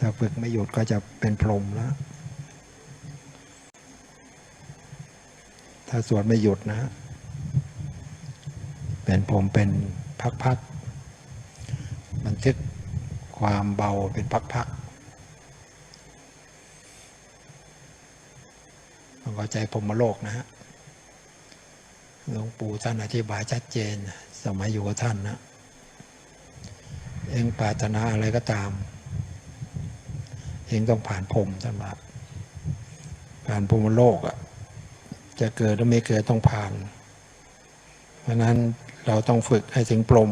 ถ้าฝึกไม่หยุดก็จะเป็นพรหมแล้ว ถ้าสวดไม่หยุดนะ เป็นผมเป็นพักๆบันทึกความเบาเป็นพักๆต้องเข้าใจพรหมโลกนะฮะหลวงปู่ท่านอธิบายชัดเจน สมัยอยู่กับท่านนะ เองปรารถนาอะไรก็ตาม เองต้องผ่านพรมท่านว่าผ่านพรมโลกอะ่ะจะเกิดหรือไม่เกิดต้องผ่าน เพราะนั้นเราต้องฝึกให้ถึงพรม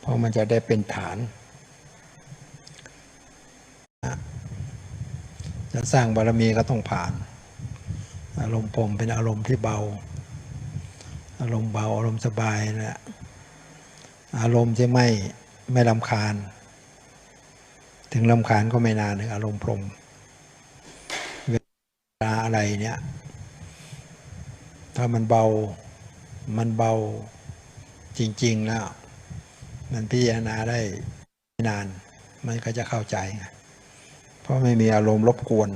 เพราะมันจะได้เป็นฐานจะสร้างบารมีก็ต้องผ่าน อารมณ์พรมเป็นอารมณ์ที่เบา อารมณ์เบาอารมณ์สบายนะอารมณ์ที่ไม่ไม่ลำคาญ ถึงลำคาญก็ไม่นานถึงอารมณ์พรมเวลาอะไรเนี่ย ถ้ามันเบามันเบาจริง ๆ แล้ว มันพิจารณาได้นาน มันก็จะเข้าใจ เพราะไม่มีอารมณ์รบกวน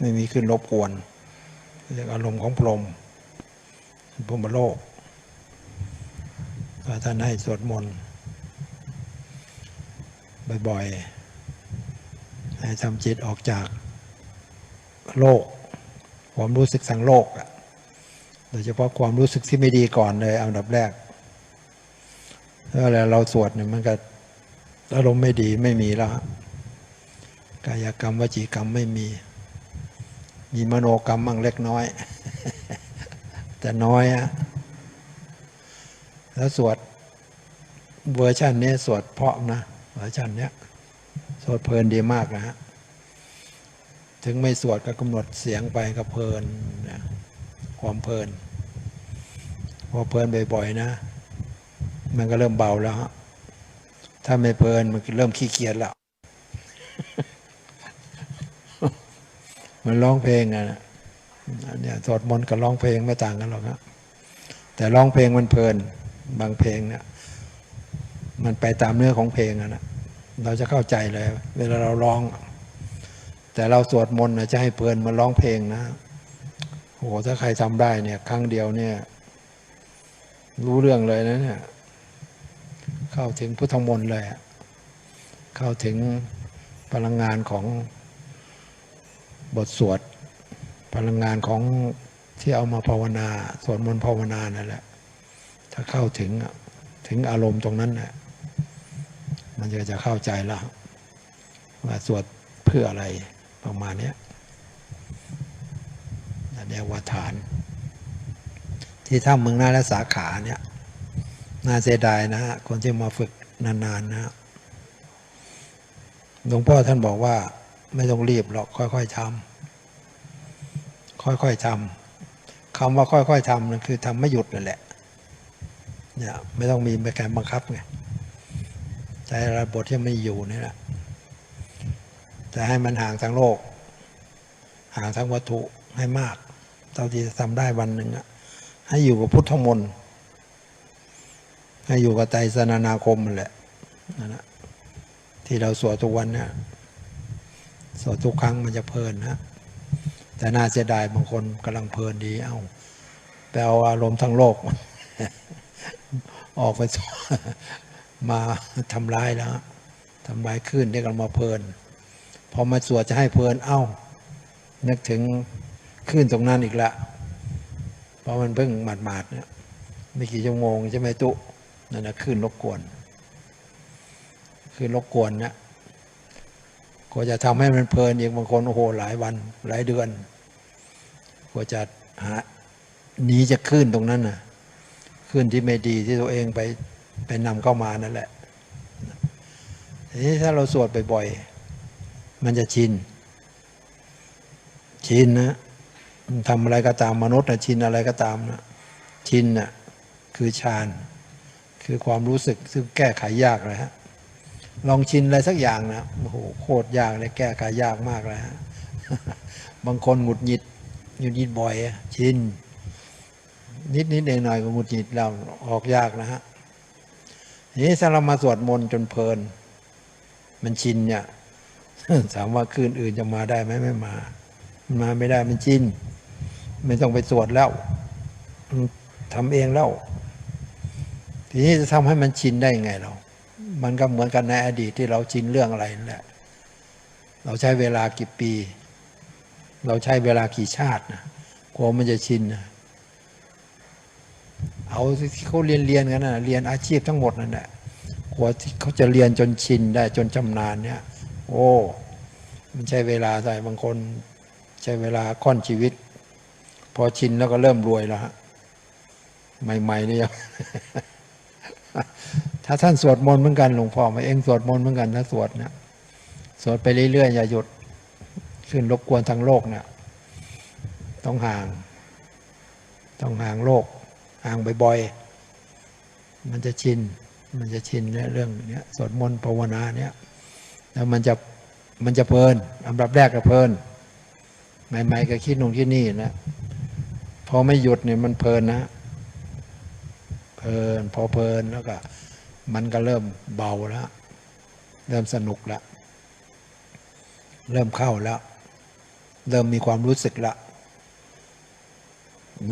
ไม่มีขึ้นรบกวนเรียกอารมณ์ของพรมพรมโลกก็ท่านให้สวดมนต์บ่อยๆ ทำจิตออกจากโลก ความรู้สึกทางโลกโดยเฉพาะความรู้สึกที่ไม่ดีก่อนเลยอันดับแรกเวลาเราสวดเนี่ยมันก็อารมณ์ไม่ดีไม่มีแล้วกายกรรมวจีกรรมไม่มี มีมโนกรรมมั่งเล็กน้อย แต่น้อยอะแล้วสวดเวอร์ชันนี้สวดเพาะนะเวอร์ชันเนี้ย สวดเพลินดีมากนะฮะถึงไม่สวดก็กำหนดเสียงไปก็เพลินนะความเพลิน พอเพลินบ่อยๆนะ มันก็เริ่มเบาแล้วฮะถ้าไม่เพลินมันก็เริ่มขี้เกียจแล้ว มันร้องเพลงอะนะเนี่ยสวดมนต์กับร้องเพลงไม่ต่างกันหรอกครับแต่ร้องเพลงมันเพลิน บางเพลงเนี่ยมันไปตามเนื้อของเพลงอะนะ เราจะเข้าใจเลย เวลาเราร้อง แต่เราสวดมนต์นะจะให้เพลินมาร้องเพลงนะโอ้โหถ้าใครทำได้เนี่ย ครั้งเดียวเนี่ย รู้เรื่องเลยนะเนี่ย เข้าถึงพุทธมนต์เลย เข้าถึงพลังงานของบทสวด พลังงานของที่เอามาภาวนาสวดมนต์ภาวนานั่นแหละ ถ้าเข้าถึงถึงอารมณ์ตรงนั้นน่ะ มันจะจะเข้าใจแล้วว่าสวดเพื่ออะไรประมาณนี้ยอันเรียกว่าฐาน ที่ถ้ำเมืองนาและสาขาเนี่ยน่าเสียดายนะฮะคนที่มาฝึกนานๆนะหลวงพ่อท่านบอกว่าไม่ต้องรีบหรอกค่อยๆทำค่อยๆทำคำว่าค่อยๆทำนั่นคือทำไม่หยุดนั่นแหละเนี่ยไม่ต้องมีการบังคับไง ใจระบทที่ไม่อยู่นี่แหละแต่ให้มันห่างทางโลก ห่างทางวัตถุให้มากเท่าที่จะทำได้วันหนึ่งอะให้อยู่กับพุทธมนต์ให้อยู่กับไตรสนานาคมนั่นแหละนั่นแหะที่เราสวดทุกวันเนี่ยสวดทุกครั้งมันจะเพลินนะแต่น่าเสียดายบางคนกำลังเพลินดี เอาไปเอาอารมณ์ทั้งโลก ออกไป มาทำร้ายแล้วทำร้ายขึ้นได้กันมาเพลินพอมาสวดจะให้เพลินเอ้า นึกถึงขึ้นตรงนั้นอีกละเพราะมันเพิ่งหมาดๆเนี่ยไม่กี่ชั่วโมงใช่ไหมตุนั่นนะขึ้นรบกวนขึ้นรบกวนเนี่ยก็จะทำให้มันเพลินอีกบางคนโอ้โหหลายวัน หลายเดือนก็จะหาหนีจะขึ้นตรงนั้นน่ะขึ้นที่ไม่ดีที่ตัวเองไป ไปนำเข้ามานั่นแหละทีนี้ถ้าเราสวดบ่อยๆมันจะชิน ชินนะทำอะไรก็ตามมนุษย์นะชินอะไรก็ตามนะชินนะ่ะคือฌาน คือความรู้สึกซึ่งแก้ไขยากเลยฮะลองชินอะไรสักอย่างนะโอ้โหโคตรยากเลยแก้ไขยากมากเลยฮะบางคนหงุดหงิดหงุดหงิดบ่อยอะชินนิดนิดเองหน่อยก็หงุดหงิดเราออกยากนะฮะ นี้ถ้าเรามาสวดมนต์จนเพลิน มันชินเนี่ยถามว่าคืนอื่นจะมาได้ไหมไม่มา มันมาไม่ได้มันชินไม่ต้องไปสวดแล้วทำเองแล้วทีนี้จะทำให้มันชินได้ยังไงเรา มันก็เหมือนกันในอดีตที่เราชินเรื่องอะไรนั่นแหละ เราใช้เวลากี่ปี เราใช้เวลากี่ชาตินะกลัวมันจะชินนะ เอาที่เขาเรียนเรียนกันนะเรียนอาชีพทั้งหมดนั่นแหละกลัวที่เขาจะเรียนจนชินได้จนชำนาญเนี่ย โอ้มันใช้เวลาใส่บางคนใช้เวลาค่อนชีวิต พอชินแล้วก็เริ่มรวยแล้วฮะใหม่ๆนี่ยถ้าท่านสวดมนต์เหมือนกันหลวงพ่อมาเองสวดมนต์เหมือนกันถ้าสวดเนี่ยสวดไปเรื่อยๆอย่าหยุดขึ้นรบกวนทางโลกเนี่ยต้องห่าง ต้องห่างโลก ห่างบ่อยๆ มันจะชิน มันจะชินเนี่ยเรื่องเนี้ยสวดมนต์ภาวนาเนี่ยแล้วมันจะมันจะเพลินอันดับแรกก็เพลินใหม่ๆก็คิดนู่นคิดนี่นะพอไม่หยุดเนี่ยมันเพลินนะเพลินพอเพลินแล้วก็ มันก็เริ่มเบาแล้วเริ่มสนุกแล้วเริ่มเข้าแล้ว เริ่มมีความรู้สึกละ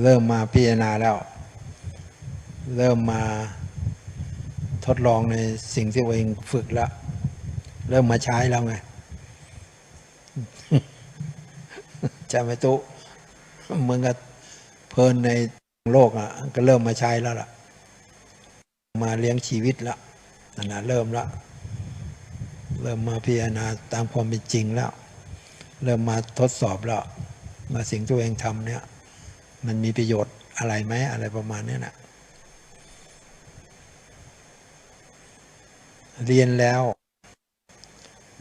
เริ่มมาพิจารณาแล้ว เริ่มมาทดลองในสิ่งที่ตัวเองฝึกแล้ว เริ่มมาใช้แล้วไงจะไม่ตุเหมือนกับเพลินในโลกอะ ก็เริ่มมาใช้แล้วล่ะ มาเลี้ยงชีวิตแล้วนั่นนะเริ่มล้วเริ่มมาพิจารณาตามความเป็นจริงแล้ว เริ่มมาทดสอบแล้วมาสิ่งที่ตัวเองทำเนี่ย มันมีประโยชน์อะไรไหมอะไรประมาณเนี้ยนะ เรียนแล้ว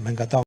มันก็ต้อง